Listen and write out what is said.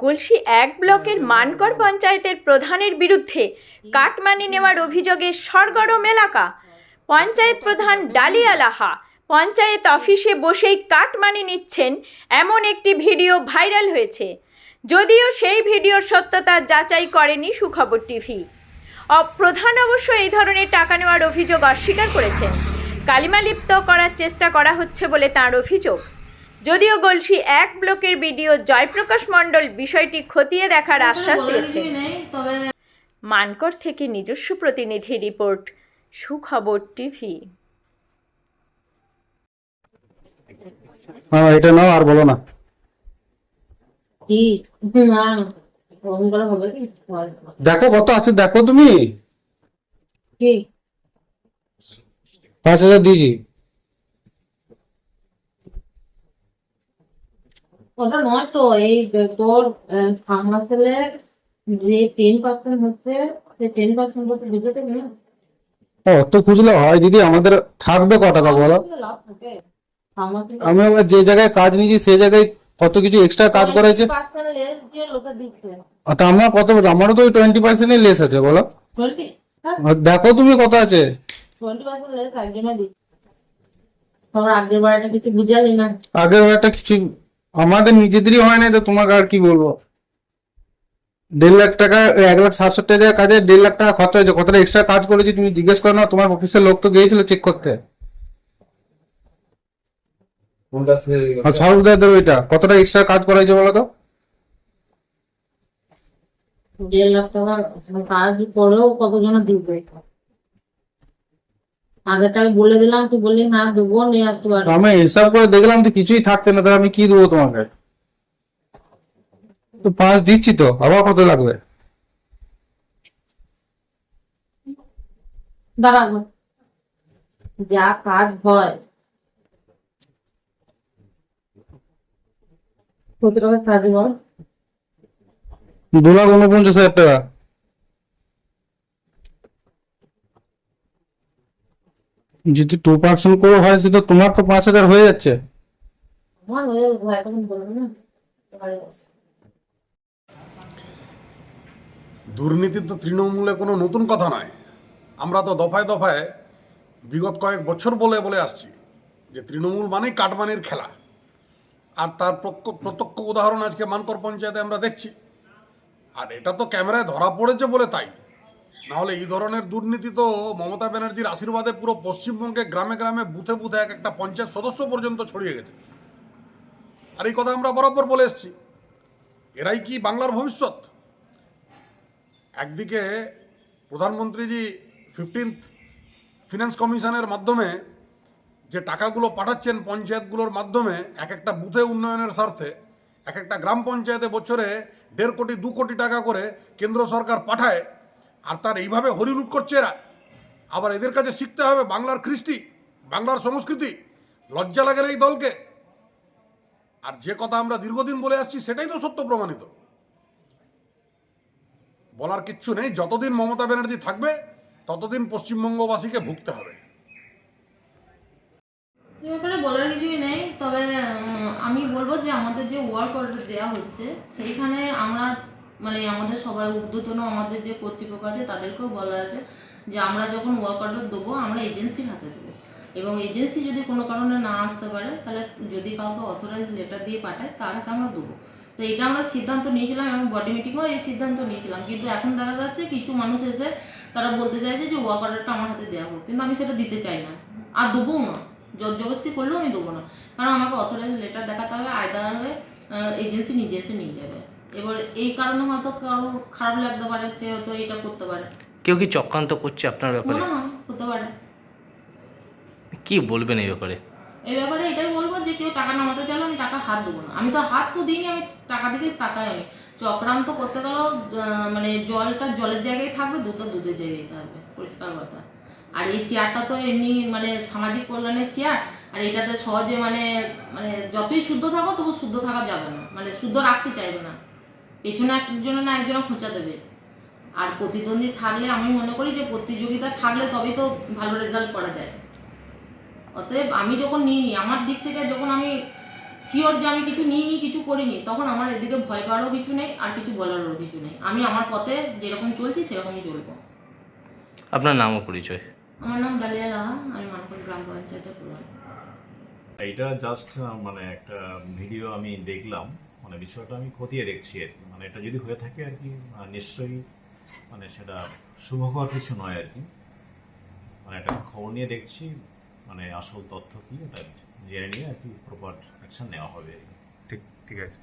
গলসি এক ব্লকের মানকর পঞ্চায়েতের প্রধানের বিরুদ্ধে কাটমানি নেওয়ার অভিযোগে সরগরম এলাকা। পঞ্চায়েত প্রধান ডালিয়া লাহা পঞ্চায়েত অফিসে বসেই কাটমানি নিচ্ছেন এমন একটি ভিডিও ভাইরাল হয়েছে। যদিও সেই ভিডিওর সত্যতা যাচাই করেনি সুখবর টিভি। প্রধান অবশ্য এই ধরনের টাকা নেওয়ার অভিযোগ অস্বীকার করেছেন। কালিমালিপ্ত করার চেষ্টা করা হচ্ছে বলে তাঁর অভিযোগ। যদিও গলসি এক ব্লকের বিডিও জয়প্রকাশ মণ্ডল বিষয়টি খতিয়ে দেখার আশ্বাস তবে মানকর থেকে নিজস্ব প্রতিনিধি রিপোর্ট সুখবর টিভি। হ্যাঁ এটা নাও আর বলো না। দেখো কত আছে দেখো তুমি। কি? পাঁচ হাজার দিয়েছি। ওটা নয় তো এই তোর সামনা ছেলের যে টেন পার্সেন্ট হচ্ছে সেই টেন পার্সেন্ট করতে বুঝতে না ও তো খুঁজলে হয় দিদি আমাদের থাকবে ক টাকা বলো। আমি আবার যে জায়গায় কাজ নিয়েছি সেই জায়গায় কত কিছু এক্সট্রা কাজ পার্সেন্ট দিচ্ছে। আর তা আমার কত আমারও তো টোয়েন্টি পার্সেন্টই লেস আছে বলো। টোয়েন্টি দেখো তুমি কত আছে। পার্সেন্ট আগের বারটা কিছু বুঝালি না। আগের একটা কিছু আমাদের নিজেদেরই হয় না তো তোমাকে আর কি বলব? দেড় লাখ টাকা এক লাখ সাতষট্টি হাজার কাজে দেড় লাখ টাকা খরচা হয়েছে। কতটা এক্সট্রা কাজ করেছি তুমি জিজ্ঞেস করো না তোমার অফিসের লোক তো গিয়েছিল চেক করতে। ওইটা কতটা এক্সট্রা কাজ করা হয়েছে বলো তো? দেড় লাখ টাকার কাজ করেও কতজন দিবে? আগেরটা আমি বলে দিলাম তুই বললি না দেবো নিয়ে আসতে পারব আমি হিসাব করে দেখলাম তো কিছুই থাকছে না তাহলে আমি কি দেবো তোমাকে? তো পাঁচ দিচ্ছি তো আবার কত লাগবে? দাঁড়াবো যা কাজ হয়। কত টাকা কাজ দু লাখ উনপঞ্চাশ হাজার টাকা। যদি টু পার্সেন্ট করে হয় সেটা তোমার তো পাঁচ হাজার হয়ে যাচ্ছে। দুর্নীতি তো তৃণমূলে কোনো নতুন কথা নয়। আমরা তো দফায় দফায় বিগত কয়েক বছর বলে বলে আসছি যে তৃণমূল মানেই কাটমানির খেলা। আর তার প্রক্ষ- প্রত্যক্ষ উদাহরণ আজকে মানকর পঞ্চায়েতে আমরা দেখছি। আর এটা তো ক্যামেরায় ধরা পড়েছে বলে তাই। নাহলে এই ধরনের দুর্নীতি তো মমতা ব্যানার্জির আশীর্বাদে পুরো পশ্চিমবঙ্গে গ্রামে গ্রামে বুথে বুথে এক একটা পঞ্চায়েত সদস্য পর্যন্ত ছড়িয়ে গেছে। আর এই কথা আমরা বরাবর বলে এসেছি। এরাই কি বাংলার ভবিষ্যৎ? একদিকে প্রধানমন্ত্রীজি ফিফটিন্থ ফিনান্স কমিশনের মাধ্যমে যে টাকাগুলো পাঠাচ্ছেন পঞ্চায়েতগুলোর মাধ্যমে এক একটা বুথে উন্নয়নের স্বার্থে, এক একটা গ্রাম পঞ্চায়েতে বছরে দেড় কোটি, দু কোটি টাকা করে কেন্দ্র সরকার পাঠায় আর তার এইভাবে হরিলুট করছে এরা। আবার এদের কাছে শিখতে হবে বাংলার কৃষ্টি, বাংলার সংস্কৃতি। লজ্জা লাগে এই দলকে। আর যে কথা আমরা দীর্ঘদিন বলে আসছি, সেটাই তো সত্য প্রমাণিত। বলার কিচ্ছু নেই, যতদিন মমতা ব্যানার্জি থাকবে, ততদিন পশ্চিমবঙ্গবাসীকে ভুগতে হবে। ব্যাপারে বলার কিছুই নেই, তবে আমি বলব যে আমাদের যে ওয়ার্ক অর্ডার দেওয়া হচ্ছে, সেইখানে আমরা মানে আমাদের সবাই ঊর্ধ্বতন, আমাদের যে কর্তৃপক্ষ আছে তাদেরকেও বলা আছে যে আমরা যখন ওয়ার্ক অর্ডার দেবো, আমরা এজেন্সির হাতে দেবো। এবং এজেন্সি যদি কোনো কারণে না আসতে পারে, তাহলে যদি কাউকে অথরাইজ লেটার দিয়ে পাঠায় তার হাতে আমরা দেবো। তো এটা আমরা সিদ্ধান্ত নিয়েছিলাম, এবং বডি মিটিংও এই সিদ্ধান্ত নিয়েছিলাম। কিন্তু এখন দেখা যাচ্ছে কিছু মানুষ এসে তারা বলতে চাইছে যে ওয়ার্ক অর্ডারটা আমার হাতে দেওয়া হোক, কিন্তু আমি সেটা দিতে চাই না। আর দেবও না। জবরদস্তি করলেও আমি দেবো না। কারণ আমাকে অথরাইজ লেটার দেখাতে হবে আয়দার হয়ে এজেন্সি নিজে এসে নিয়ে যাবে। এবার এই কারণে হয়তো কারও খারাপ লাগতে পারে সে হয়তো এটা করতে পারে। কেউ কি চক্রান্ত করছে আপনার ব্যাপারে? মনে হয় হতে পারে। কি বলবেন এই ব্যাপারে? এই ব্যাপারে এটাই বলব যে কেউ টাকা নামাতে চাইলে আমি টাকা হাত দেবো না। আমি তো হাত তো দিইনি আমি টাকা দিকে তাকাই আমি। চক্রান্ত করতে গেলেও মানে জলটা জলের জায়গায় থাকবে দুধটা দুধের জায়গায় থাকবে পরিষ্কার কথা। আর এই চেয়ারটা তো এমনি মানে সামাজিক কল্যাণের চেয়ার আর এটাতে সহজে মানে মানে যতই শুদ্ধ থাকো তবু শুদ্ধ থাকা যাবে না। মানে শুদ্ধ রাখতে চাইবে না। পেছনে একজনে না একজনে খোঁচা দেবে। আর প্রতিদ্বন্দ্বী থাকলে আমি মনে করি যে প্রতিযোগিতা থাকলে তবেই তো ভালো রেজাল্ট করা যায়। অতএব আমি যখন নিইনি আমার দিক থেকে যখন আমি শিওর যে আমি কিছু নিইনি কিছু করিনি তখন আমার এদিকে ভয় পাওয়ারও কিছু নেই আর কিছু বলারও কিছু নেই। আমি আমার পথে যেরকম চলছি সেরকমই চলবো। আপনার নাম ও পরিচয়? আমার নাম ডালিয়া লাহা আমি মানকর গ্রাম পঞ্চায়েতের প্রধান। এইটা জাস্ট মানে একটা ভিডিও আমি দেখলাম। মানে বিষয়টা আমি খতিয়ে দেখছি আর কি। মানে এটা যদি হয়ে থাকে আর কি নিশ্চয়ই মানে সেটা শুভকর কিছু নয় আর কি। মানে এটা খবর নিয়ে দেখছি মানে আসল তথ্য কি, এটা জেনে নিয়ে আর কি প্রপার অ্যাকশন নেওয়া হবে ঠিক ঠিক আছে।